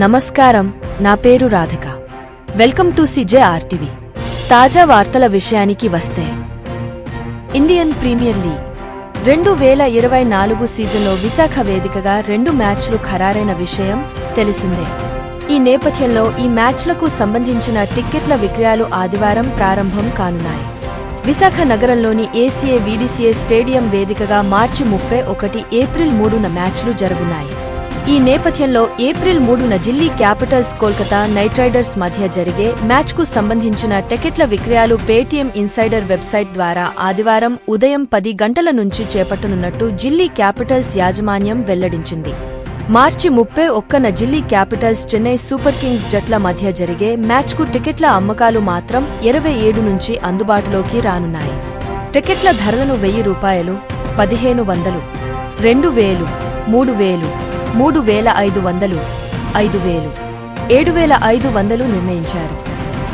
నమస్కారం నా పేరు Radhika. Welcome to CJ RTV. తాజా వార్తల విషయానికి వస్తే ఇండియన్ ప్రీమియర్ లీగ్ రెండు వేల ఇరవై నాలుగు సీజన్లో విశాఖ వేదికగా రెండు మ్యాచ్లు ఖరారైన విషయం తెలిసిందే. ఈ నేపథ్యంలో ఈ మ్యాచ్లకు సంబంధించిన టిక్కెట్ల విక్రయాలు ఆదివారం ప్రారంభం కానున్నాయి. విశాఖ నగరంలోని ఏసీఏ వీడీసీఏ స్టేడియం వేదికగా మార్చి ముప్పై ఒకటి ఏప్రిల్ మూడున మ్యాచ్లు జరుగున్నాయి. ఈ నేపథ్యంలో ఏప్రిల్ మూడున Delhi Capitals Kolkata Knight Riders మధ్య జరిగే మ్యాచ్కు సంబంధించిన టికెట్ల విక్రయాలు పేటీఎం ఇన్సైడర్ వెబ్సైట్ ద్వారా ఆదివారం ఉదయం పది గంటల నుంచి చేపట్టనున్నట్టు ఢిల్లీ క్యాపిటల్స్ యాజమాన్యం వెల్లడించింది. మార్చి ముప్పై ఒక్కన Delhi Capitals Chennai Super Kings జట్ల మధ్య జరిగే మ్యాచ్కు టికెట్ల అమ్మకాలు మాత్రం ఇరవై ఏడు నుంచి అందుబాటులోకి రానున్నాయి. టికెట్ల ధరలను వెయ్యి రూపాయలు పదిహేను వందలు రెండు వేలు మూడు వేలు మూడు వేల ఐదు వందలు ఐదు వేలు ఏడు వేల ఐదు వందలు నిర్ణయించారు.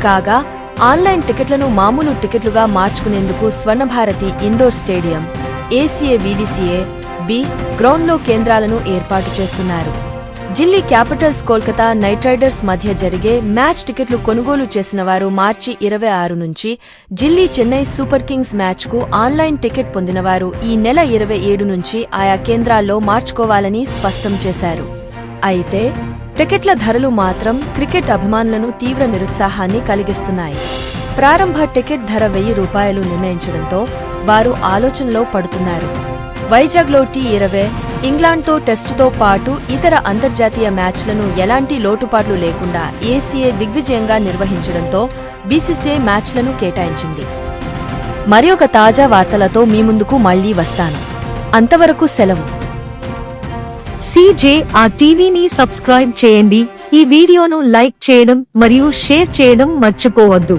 కాగా ఆన్లైన్ టికెట్లను మామూలు టికెట్లుగా మార్చుకునేందుకు Swarnabharathi indoor stadium ACA VDCA B గ్రౌండ్లో కేంద్రాలను ఏర్పాటు చేస్తున్నారు. Delhi Capitals Kolkata Knight Riders మధ్య జరిగే మ్యాచ్ టికెట్లు కొనుగోలు చేసిన వారు మార్చి ఇరవై ఆరు నుంచి ఢిల్లీ చెన్నై సూపర్ కింగ్స్ మ్యాచ్కు ఆన్లైన్ టికెట్ పొందినవారు ఈ నెల ఇరవై ఏడు నుంచి ఆయా కేంద్రాల్లో మార్చుకోవాలని స్పష్టం చేశారు. అయితే టికెట్ల ధరలు మాత్రం క్రికెట్ అభిమానులను తీవ్ర నిరుత్సాహాన్ని కలిగిస్తున్నాయి. ప్రారంభ టికెట్ ధర వెయ్యి రూపాయలు నిర్ణయించడంతో వారు ఆలోచనలో పడుతున్నారు. వైజాగ్లో టీ ఇరవై ఇంగ్లాండ్తో టెస్టుతో పాటు ఇతర అంతర్జాతీయ మ్యాచ్లను ఎలాంటి లోటుపాట్లు లేకుండా ఏసీఏ దిగ్విజయంగా నిర్వహించడంతో బీసీసీఐ మ్యాచ్లను కేటాయించింది. మరి ఒక తాజా వార్తలతో మీ ముందుకు మళ్ళీ వస్తాను. అంతవరకు సెలవు. సీజే ఆ టీవీని సబ్స్క్రైబ్ చేయండి. ఈ వీడియోను లైక్ చేయడం మరియు షేర్ చేయడం మర్చిపోవద్దు.